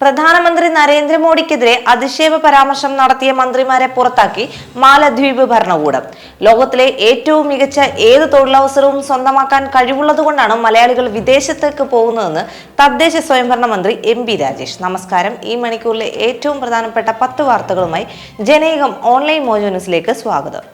പ്രധാനമന്ത്രി നരേന്ദ്രമോദിക്കെതിരെ അധിക്ഷേപ പരാമർശം നടത്തിയ മന്ത്രിമാരെ പുറത്താക്കി മാലദ്വീപ് ഭരണകൂടം. ലോകത്തിലെ ഏറ്റവും മികച്ച ഏത് തൊഴിലവസരവും സ്വന്തമാക്കാൻ കഴിവുള്ളതുകൊണ്ടാണ് മലയാളികൾ വിദേശത്തേക്ക് പോകുന്നതെന്ന് തദ്ദേശ സ്വയംഭരണ മന്ത്രി എം പി രാജേഷ്. നമസ്കാരം. ഈ മണിക്കൂറിലെ ഏറ്റവും പ്രധാനപ്പെട്ട പത്ത് വാർത്തകളുമായി ജനേകം ഓൺലൈൻ മോജോ ന്യൂസിലേക്ക് സ്വാഗതം.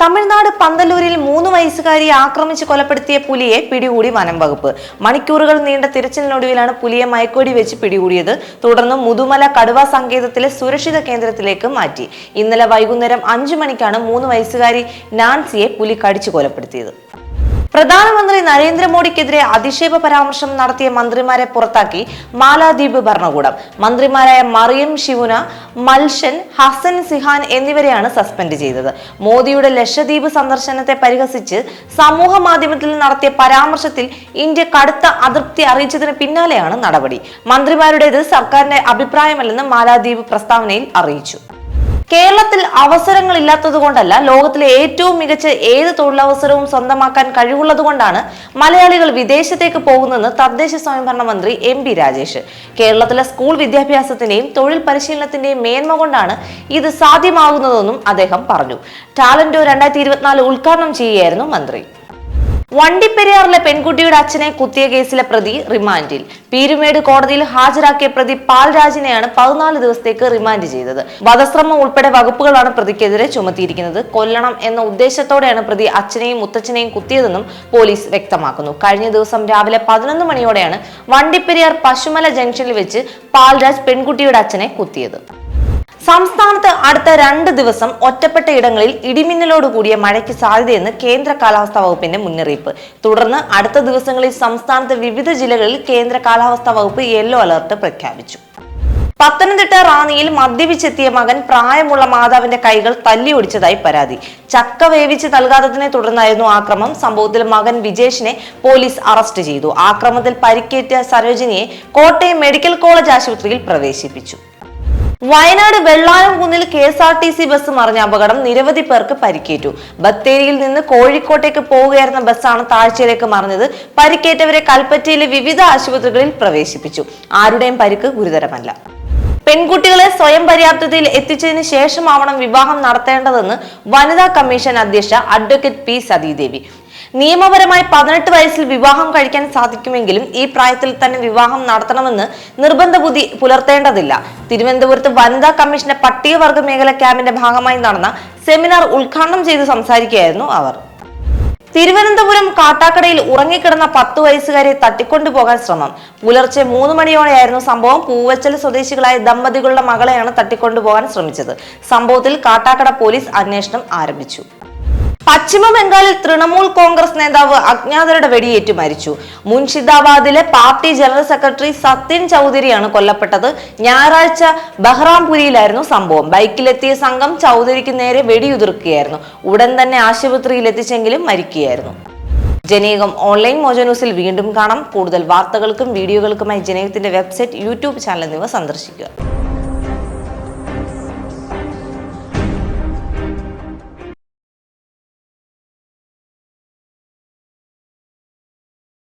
തമിഴ്നാട് പന്തല്ലൂരിൽ മൂന്ന് വയസ്സുകാരിയെ ആക്രമിച്ച് കൊലപ്പെടുത്തിയ പുലിയെ പിടികൂടി വനം വകുപ്പ്. മണിക്കൂറുകൾ നീണ്ട തിരച്ചിലിനൊടുവിലാണ് പുലിയെ മയക്കോടി വെച്ച് പിടികൂടിയത്. തുടർന്ന് മുതുമല കടുവ സങ്കേതത്തിലെ സുരക്ഷിത കേന്ദ്രത്തിലേക്ക് മാറ്റി. ഇന്നലെ വൈകുന്നേരം അഞ്ചു മണിക്കാണ് മൂന്ന് വയസ്സുകാരി നാൻസിയെ പുലി കടിച്ചു കൊലപ്പെടുത്തിയത്. പ്രധാനമന്ത്രി നരേന്ദ്രമോദിക്കെതിരെ അധിക്ഷേപ പരാമർശം നടത്തിയ മന്ത്രിമാരെ പുറത്താക്കി മാലാദ്വീപ് ഭരണകൂടം. മന്ത്രിമാരായ മറിയം ഷിവുന മൽഷൻ ഹസൻ സിഹാൻ എന്നിവരെയാണ് സസ്പെൻഡ് ചെയ്തത്. മോദിയുടെ ലക്ഷദ്വീപ് സന്ദർശനത്തെ പരിഹസിച്ച് സമൂഹ മാധ്യമത്തിൽ നടത്തിയ പരാമർശത്തിൽ ഇന്ത്യ കടുത്ത അതൃപ്തി അറിയിച്ചതിന് പിന്നാലെയാണ് നടപടി. മന്ത്രിമാരുടേത് സർക്കാരിന്റെ അഭിപ്രായമല്ലെന്ന് മാലാദ്വീപ് പ്രസ്താവനയിൽ അറിയിച്ചു. കേരളത്തിൽ അവസരങ്ങൾ അവസരങ്ങളില്ലാത്തതുകൊണ്ടല്ല ലോകത്തിലെ ഏറ്റവും മികച്ച ഏത് തൊഴിലവസരവും സ്വന്തമാക്കാൻ കഴിവുള്ളതുകൊണ്ടാണ് മലയാളികൾ വിദേശത്തേക്ക് പോകുന്നതെന്ന് തദ്ദേശ സ്വയംഭരണ മന്ത്രി എം പി രാജേഷ്. കേരളത്തിലെ സ്കൂൾ വിദ്യാഭ്യാസത്തിന്റെയും തൊഴിൽ പരിശീലനത്തിന്റെയും മേന്മ കൊണ്ടാണ് ഇത് സാധ്യമാകുന്നതെന്നും അദ്ദേഹം പറഞ്ഞു. ടാലന്റോ രണ്ടായിരത്തി ഇരുപത്തിനാല് ഉദ്ഘാടനം ചെയ്യുകയായിരുന്നു മന്ത്രി. വണ്ടിപ്പെരിയാറിലെ പെൺകുട്ടിയുടെ അച്ഛനെ കുത്തിയ കേസിലെ പ്രതി റിമാൻഡിൽ. പീരുമേട് കോടതിയിൽ ഹാജരാക്കിയ പ്രതി പാൽരാജിനെയാണ് പതിനാല് ദിവസത്തേക്ക് റിമാൻഡ് ചെയ്തത്. വധശ്രമം ഉൾപ്പെടെ വകുപ്പുകളാണ് പ്രതിക്കെതിരെ ചുമത്തിയിരിക്കുന്നത്. കൊല്ലണം എന്ന ഉദ്ദേശത്തോടെയാണ് പ്രതി അച്ഛനെയും മുത്തച്ഛനെയും കുത്തിയതെന്നും പോലീസ് വ്യക്തമാക്കുന്നു. കഴിഞ്ഞ ദിവസം രാവിലെ പതിനൊന്ന് മണിയോടെയാണ് വണ്ടിപ്പെരിയാർ പശുമല ജംഗ്ഷനിൽ വെച്ച് പാൽരാജ് പെൺകുട്ടിയുടെ അച്ഛനെ കുത്തിയത്. സംസ്ഥാനത്ത് അടുത്ത രണ്ട് ദിവസം ഒറ്റപ്പെട്ട ഇടങ്ങളിൽ ഇടിമിന്നലോട് കൂടിയ മഴയ്ക്ക് സാധ്യതയെന്ന് കേന്ദ്ര കാലാവസ്ഥാ വകുപ്പിന്റെ മുന്നറിയിപ്പ്. തുടർന്ന് അടുത്ത ദിവസങ്ങളിൽ സംസ്ഥാനത്തെ വിവിധ ജില്ലകളിൽ കേന്ദ്ര കാലാവസ്ഥാ വകുപ്പ് യെല്ലോ അലർട്ട് പ്രഖ്യാപിച്ചു. പത്തനംതിട്ട റാന്നിയിൽ മദ്യപിച്ചെത്തിയ മകൻ പ്രായമുള്ള മാതാവിന്റെ കൈകൾ തല്ലി ഒടിച്ചതായി പരാതി. ചക്ക വേവിച്ച് നൽകാത്തതിനെ തുടർന്നായിരുന്നു ആക്രമം. സംഭവത്തിൽ മകൻ വിജേഷിനെ പോലീസ് അറസ്റ്റ് ചെയ്തു. ആക്രമത്തിൽ പരിക്കേറ്റ സരോജിനിയെ കോട്ടയം മെഡിക്കൽ കോളേജ് ആശുപത്രിയിൽ പ്രവേശിപ്പിച്ചു. Wayanad വെള്ളാനംകുന്നിൽ K S R T C bus മറിഞ്ഞ അപകടം നിരവധി പേർക്ക് പരിക്കേറ്റു. ബത്തേരിയിൽ നിന്ന് കോഴിക്കോട്ടേക്ക് പോവുകയായിരുന്ന ബസ്സാണ് താഴ്ചയിലേക്ക് മറിഞ്ഞത്. പരിക്കേറ്റവരെ കൽപ്പറ്റയിലെ വിവിധ ആശുപത്രികളിൽ പ്രവേശിപ്പിച്ചു. ആരുടെയും പരിക്ക് ഗുരുതരമല്ല. പെൺകുട്ടികളെ സ്വയം പര്യാപ്തതയിൽ എത്തിച്ചതിന് ശേഷമാവണം വിവാഹം നടത്തേണ്ടതെന്ന് വനിതാ കമ്മീഷൻ അധ്യക്ഷ അഡ്വക്കേറ്റ് പി സതീദേവി. നിയമപരമായി പതിനെട്ട് വയസ്സിൽ വിവാഹം കഴിക്കാൻ സാധിക്കുമെങ്കിലും ഈ പ്രായത്തിൽ തന്നെ വിവാഹം നടത്തണമെന്ന് നിർബന്ധ ബുദ്ധി പുലർത്തേണ്ടതില്ല. തിരുവനന്തപുരത്ത് വനിതാ കമ്മീഷന്റെ പട്ടികവർഗ മേഖല ക്യാമ്പിന്റെ ഭാഗമായി നടന്ന സെമിനാർ ഉദ്ഘാടനം ചെയ്ത് സംസാരിക്കുകയായിരുന്നു അവർ. തിരുവനന്തപുരം കാട്ടാക്കടയിൽ ഉറങ്ങിക്കിടന്ന പത്ത് വയസ്സുകാരെ തട്ടിക്കൊണ്ടുപോകാൻ ശ്രമം. പുലർച്ചെ മൂന്ന് മണിയോടെയായിരുന്നു സംഭവം. പൂവച്ചൽ സ്വദേശികളായ ദമ്പതികളുടെ മകളെയാണ് തട്ടിക്കൊണ്ടുപോകാൻ ശ്രമിച്ചത്. സംഭവത്തിൽ കാട്ടാക്കട പോലീസ് അന്വേഷണം ആരംഭിച്ചു. പശ്ചിമ ബംഗാളിൽ തൃണമൂൽ കോൺഗ്രസ് നേതാവ് അജ്ഞാതരുടെ വെടിയേറ്റ് മരിച്ചു. മുൻഷിദാബാദിലെ പാർട്ടി ജനറൽ സെക്രട്ടറി സത്യൻ ചൗധരിയാണ് കൊല്ലപ്പെട്ടത്. ഞായറാഴ്ച ബഹ്റാംപുരിയിലായിരുന്നു സംഭവം. ബൈക്കിലെത്തിയ സംഘം ചൗധരിക്ക് നേരെ വെടിയുതിർക്കുകയായിരുന്നു. ഉടൻ തന്നെ ആശുപത്രിയിൽ എത്തിച്ചെങ്കിലും മരിക്കുകയായിരുന്നു. ജനീകം ഓൺലൈൻ മോജനൂസിൽ വീണ്ടും കാണാം. കൂടുതൽ വാർത്തകൾക്കും വീഡിയോകൾക്കുമായി ജനീകത്തിന്റെ വെബ്സൈറ്റ് യൂട്യൂബ് ചാനൽ എന്നിവ സന്ദർശിക്കുക.